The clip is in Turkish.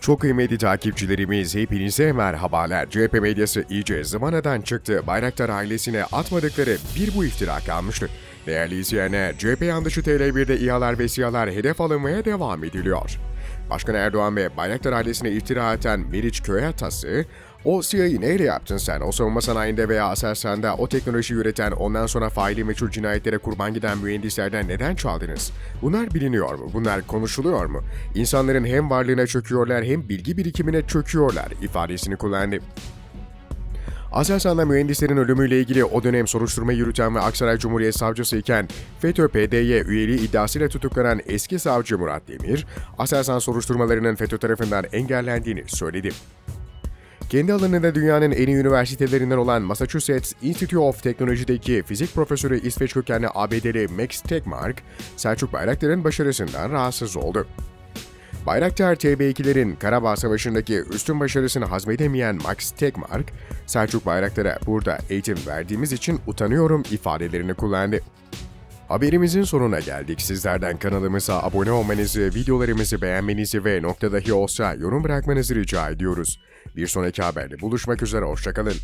Çok kıymetli takipçilerimiz hepinize merhabalar. CHP medyası iyice zıvanadan çıktı. Bayraktar ailesine atmadıkları bir bu iftira kalmıştı. Değerli izleyenler, CHP yandaşı TL1'de İHA'lar ve SİHA'lar hedef alınmaya devam ediliyor. Başkan Erdoğan ve Bayraktar ailesine iftira atan Meriç Köyatası, o SİHA'yı neyle yaptın sen? O savunma sanayinde veya Aselsan'da o teknoloji üreten ondan sonra faili meçhul cinayetlere kurban giden mühendislerden neden çaldınız? Bunlar biliniyor mu? Bunlar konuşuluyor mu? İnsanların hem varlığına çöküyorlar hem bilgi birikimine çöküyorlar ifadesini kullandı. Aselsan'da mühendislerin ölümüyle ilgili o dönem soruşturma yürüten ve Aksaray Cumhuriyet Savcısı iken FETÖ-PDY üyeliği iddiasıyla tutuklanan eski savcı Murat Demir, Aselsan soruşturmalarının FETÖ tarafından engellendiğini söyledi. Kendi alanında dünyanın en iyi üniversitelerinden olan Massachusetts Institute of Technology'deki fizik profesörü İsveç kökenli ABD'li Max Tegmark, Selçuk Bayraktar'ın başarısından rahatsız oldu. Bayraktar TB2'lerin Karabağ Savaşı'ndaki üstün başarısını hazmedemeyen Max Tegmark, Selçuk Bayraktar'a burada eğitim verdiğimiz için utanıyorum ifadelerini kullandı. Haberimizin sonuna geldik. Sizlerden kanalımıza abone olmanızı, videolarımızı beğenmenizi ve nokta dahi olsa yorum bırakmanızı rica ediyoruz. Bir sonraki haberde buluşmak üzere, hoşçakalın.